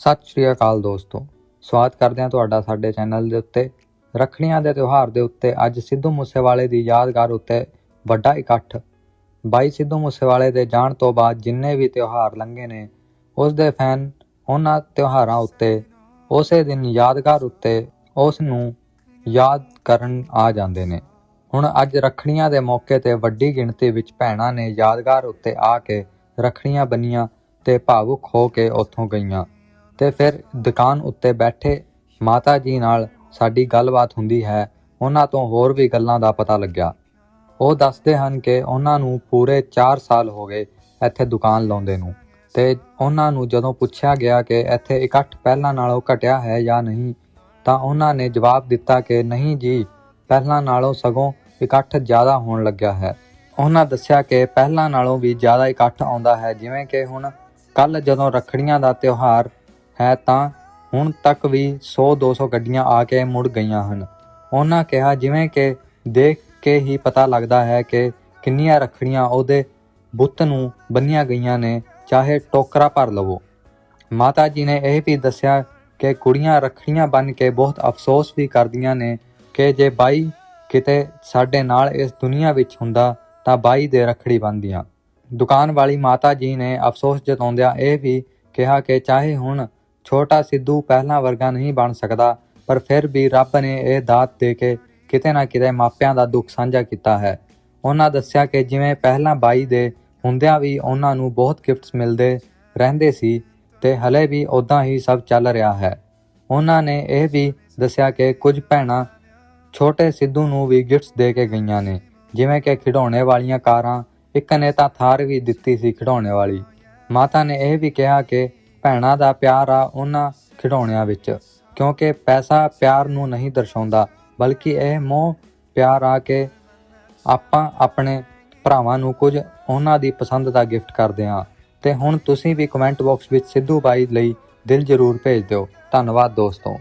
ਸਤਿ ਸ਼੍ਰੀ ਅਕਾਲ ਦੋਸਤੋ। ਸਵਾਗਤ ਕਰਦੇ ਹਾਂ ਤੁਹਾਡਾ ਸਾਡੇ ਚੈਨਲ ਦੇ ਉੱਤੇ। ਰੱਖੜੀਆਂ ਦੇ ਤਿਉਹਾਰ ਦੇ ਉੱਤੇ ਅੱਜ ਸਿੱਧੂ ਮੂਸੇਵਾਲੇ ਦੀ ਯਾਦਗਾਰ ਉੱਤੇ ਵੱਡਾ ਇਕੱਠ। ਬਾਈ ਸਿੱਧੂ ਮੂਸੇਵਾਲੇ ਦੇ ਜਾਣ ਤੋਂ ਬਾਅਦ ਜਿੰਨੇ ਵੀ ਤਿਉਹਾਰ ਲੰਘੇ ਨੇ, ਉਸ ਦੇ ਫੈਨ ਉਹਨਾਂ ਤਿਉਹਾਰਾਂ ਉੱਤੇ, ਉਸੇ ਦਿਨ ਯਾਦਗਾਰ ਉੱਤੇ ਉਸ ਨੂੰ ਯਾਦ ਕਰਨ ਆ ਜਾਂਦੇ ਨੇ। ਹੁਣ ਅੱਜ ਰੱਖੜੀਆਂ ਦੇ ਮੌਕੇ ਤੇ ਵੱਡੀ ਗਿਣਤੀ ਵਿੱਚ ਭੈਣਾਂ ਨੇ ਯਾਦਗਾਰ ਉੱਤੇ ਆ ਕੇ ਰੱਖੜੀਆਂ ਬੰਨੀਆਂ ਤੇ ਭਾਵੁਕ ਹੋ ਕੇ ਉੱਥੋਂ ਗਈਆਂ। ਤੇ ਫਿਰ ਦੁਕਾਨ ਉੱਤੇ ਬੈਠੇ ਮਾਤਾ ਜੀ ਨਾਲ ਸਾਡੀ ਗੱਲਬਾਤ ਹੁੰਦੀ ਹੈ, ਉਹਨਾਂ ਤੋਂ ਹੋਰ ਵੀ ਗੱਲਾਂ ਦਾ ਪਤਾ ਲੱਗਿਆ। ਉਹ ਦੱਸਦੇ ਹਨ ਕਿ ਉਹਨਾਂ ਨੂੰ ਪੂਰੇ 4 ਸਾਲ ਹੋ ਗਏ ਇੱਥੇ ਦੁਕਾਨ ਲਾਉਂਦੇ ਨੂੰ ਤੇ ਉਹਨਾਂ ਨੂੰ ਜਦੋਂ ਪੁੱਛਿਆ ਗਿਆ ਕਿ ਇੱਥੇ ਇਕੱਠ ਪਹਿਲਾਂ ਨਾਲੋਂ ਘਟਿਆ ਹੈ ਜਾਂ ਨਹੀਂ, ਤਾਂ ਉਹਨਾਂ ਨੇ ਜਵਾਬ ਦਿੱਤਾ ਕਿ ਨਹੀਂ ਜੀ, ਪਹਿਲਾਂ ਨਾਲੋਂ ਸਗੋਂ ਇਕੱਠ ਜ਼ਿਆਦਾ ਹੋਣ ਲੱਗਿਆ ਹੈ। ਉਹਨਾਂ ਦੱਸਿਆ ਕਿ ਪਹਿਲਾਂ ਨਾਲੋਂ ਵੀ ਜ਼ਿਆਦਾ ਇਕੱਠ ਆਉਂਦਾ ਹੈ, ਜਿਵੇਂ ਕਿ ਹੁਣ ਕੱਲ ਜਦੋਂ ਰੱਖੜੀਆਂ ਦਾ ਤਿਉਹਾਰ ਹੈ ਤਾਂ ਹੁਣ ਤੱਕ ਵੀ 100 200 ਗੱਡੀਆਂ ਆ ਕੇ ਮੁੜ ਗਈਆਂ ਹਨ। ਉਹਨਾਂ ਕਿਹਾ, ਜਿਵੇਂ ਕਿ ਦੇਖ ਕੇ ਹੀ ਪਤਾ ਲੱਗਦਾ ਹੈ ਕਿ ਕਿੰਨੀਆਂ ਰੱਖੜੀਆਂ ਉਹਦੇ ਬੁੱਤ ਨੂੰ ਬੰਨੀਆਂ ਗਈਆਂ ਨੇ, ਚਾਹੇ ਟੋਕਰਾ ਭਰ ਲਵੋ। ਮਾਤਾ ਜੀ ਨੇ ਇਹ ਵੀ ਦੱਸਿਆ ਕਿ ਕੁੜੀਆਂ ਰੱਖੜੀਆਂ ਬੰਨ ਕੇ ਬਹੁਤ ਅਫਸੋਸ ਵੀ ਕਰਦੀਆਂ ਨੇ ਕਿ ਜੇ ਬਾਈ ਕਿਤੇ ਸਾਡੇ ਨਾਲ ਇਸ ਦੁਨੀਆ ਵਿੱਚ ਹੁੰਦਾ ਤਾਂ ਬਾਈ ਦੇ ਰੱਖੜੀ ਬੰਨ੍ਹਦੀਆਂ ਦੁਕਾਨ ਵਾਲੀ ਮਾਤਾ ਜੀ ਨੇ ਅਫਸੋਸ ਜਤਾਉਂਦਿਆਂ ਇਹ ਵੀ ਕਿਹਾ ਕਿ ਚਾਹੇ ਹੁਣ ਛੋਟਾ ਸਿੱਧੂ ਪਹਿਲਾਂ ਵਰਗਾ ਨਹੀਂ ਬਣ ਸਕਦਾ, ਪਰ ਫਿਰ ਵੀ ਰੱਬ ਨੇ ਇਹ ਦਾਤ ਦੇ ਕੇ ਕਿਤੇ ਨਾ ਕਿਤੇ ਮਾਪਿਆਂ ਦਾ ਦੁੱਖ ਸਾਂਝਾ ਕੀਤਾ ਹੈ। ਉਹਨਾਂ ਦੱਸਿਆ ਕਿ ਜਿਵੇਂ ਪਹਿਲਾਂ ਬਾਈ ਦੇ ਹੁੰਦਿਆਂ ਵੀ ਉਹਨਾਂ ਨੂੰ ਬਹੁਤ ਗਿਫਟਸ ਮਿਲਦੇ ਰਹਿੰਦੇ ਸੀ, ਤੇ ਹਲੇ ਵੀ ਉਦਾਂ ਹੀ ਸਭ ਚੱਲ ਰਿਹਾ ਹੈ। ਉਹਨਾਂ ਨੇ ਇਹ ਵੀ ਦੱਸਿਆ ਕਿ ਕੁਝ ਭੈਣਾਂ ਛੋਟੇ ਸਿੱਧੂ ਨੂੰ ਵੀ ਗਿਫਟਸ ਦੇ ਕੇ ਗਈਆਂ ਨੇ, ਜਿਵੇਂ ਕਿ ਖਿਡੌਣੇ ਵਾਲੀਆਂ ਕਾਰਾਂ, ਇੱਕ ਨੇ ਤਾਂ ਥਾਰ ਵੀ ਦਿੱਤੀ ਸੀ ਖਿਡੌਣੇ ਵਾਲੀ। ਮਾਤਾ ਨੇ ਇਹ ਵੀ ਕਿਹਾ ਕਿ ਭੈਣਾਂ ਦਾ ਪਿਆਰ ਆ ਉਹਨਾਂ ਖਿਡੌਣਿਆਂ ਵਿੱਚ। ਕਿਉਂਕਿ ਪੈਸਾ ਪਿਆਰ ਨੂੰ ਨਹੀਂ ਦਰਸਾਉਂਦਾ, ਬਲਕਿ ਇਹ ਮੋਹ ਪਿਆਰ ਆ ਕੇ ਆਪਾਂ ਆਪਣੇ ਭਰਾਵਾਂ ਨੂੰ ਕੁਝ ਉਹਨਾਂ ਦੀ ਪਸੰਦ ਦਾ ਗਿਫਟ ਕਰਦੇ ਹਾਂ। ਤੇ ਹੁਣ ਤੁਸੀਂ ਵੀ ਕਮੈਂਟ ਬਾਕਸ ਵਿੱਚ ਸਿੱਧੂ ਬਾਈ ਲਈ ਦਿਲ ਜ਼ਰੂਰ ਭੇਜ ਦਿਓ। ਧੰਨਵਾਦ ਦੋਸਤੋ।